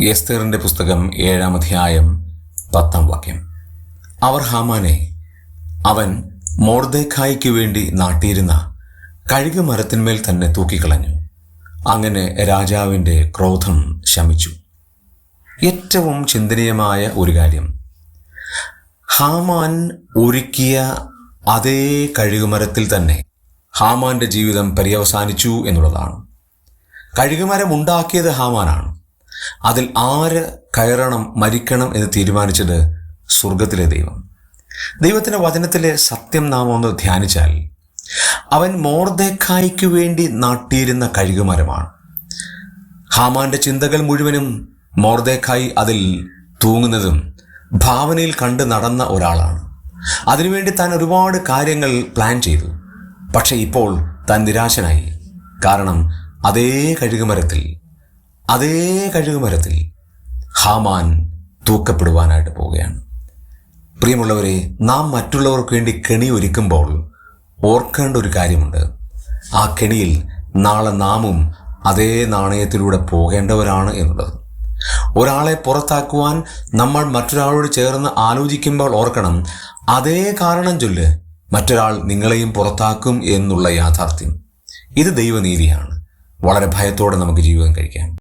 എസ്തേറിന്റെ പുസ്തകം ഏഴാം അധ്യായം പത്താം വാക്യം. അവർ ഹാമാനെ അവൻ മോർദേഖായിക്ക് വേണ്ടി നാട്ടിയിരുന്ന കഴുക മരത്തിന്മേൽ തന്നെ തൂക്കിക്കളഞ്ഞു. അങ്ങനെ രാജാവിന്റെ ക്രോധം ശമിച്ചു. ഏറ്റവും ചിന്തനീയമായ ഒരു കാര്യം ഹാമാൻ ഒരുക്കിയ അതേ കഴുകുമരത്തിൽ തന്നെ ഹാമാന്റെ ജീവിതം പര്യവസാനിച്ചു എന്നുള്ളതാണ്. കഴുകുമരം ഉണ്ടാക്കിയത് ഹാമാനാണ്. അതിൽ ആര് കയറണം മരിക്കണം എന്ന് തീരുമാനിച്ചത് സ്വർഗത്തിലെ ദൈവം. ദൈവത്തിന്റെ വചനത്തിലെ സത്യം നാം ഒന്ന് ധ്യാനിച്ചാൽ അവൻ മോർദേഖായിക്ക് വേണ്ടി നാട്ടിയിരുന്ന കഴുകുമരമാണ്. ഹാമാന്റെ ചിന്തകൾ മുഴുവനും മോർദേക്കായി അതിൽ തൂങ്ങുന്നതും ഭാവനയിൽ കണ്ട് നടന്ന ഒരാളാണ്. അതിനുവേണ്ടി താൻ ഒരുപാട് കാര്യങ്ങൾ പ്ലാൻ ചെയ്തു. പക്ഷേ ഇപ്പോൾ താൻ നിരാശനായി. കാരണം അതേ കഴുകുമരത്തിൽ അതേ കഴുകുമരത്തിൽ ഹാമാൻ തൂക്കപ്പെടുവാനായിട്ട് പോവുകയാണ്. പ്രിയമുള്ളവരെ നാം മറ്റുള്ളവർക്ക് വേണ്ടി കെണി ഒരുക്കുമ്പോൾ ഓർക്കേണ്ട ഒരു കാര്യമുണ്ട്. ആ കെണിയിൽ നാളെ നാമും അതേ നാണയത്തിലൂടെ പോകേണ്ടവരാണ് എന്നുള്ളത്. ഒരാളെ പുറത്താക്കുവാൻ നമ്മൾ മറ്റൊരാളോട് ചേർന്ന് ആലോചിക്കുമ്പോൾ ഓർക്കണം അതേ കാരണം ചൊല്ല് മറ്റൊരാൾ നിങ്ങളെയും പുറത്താക്കും എന്നുള്ള യാഥാർത്ഥ്യം. ഇത് ദൈവനീതിയാണ്. വളരെ ഭയത്തോടെ നമുക്ക് ജീവിതം കഴിക്കാം.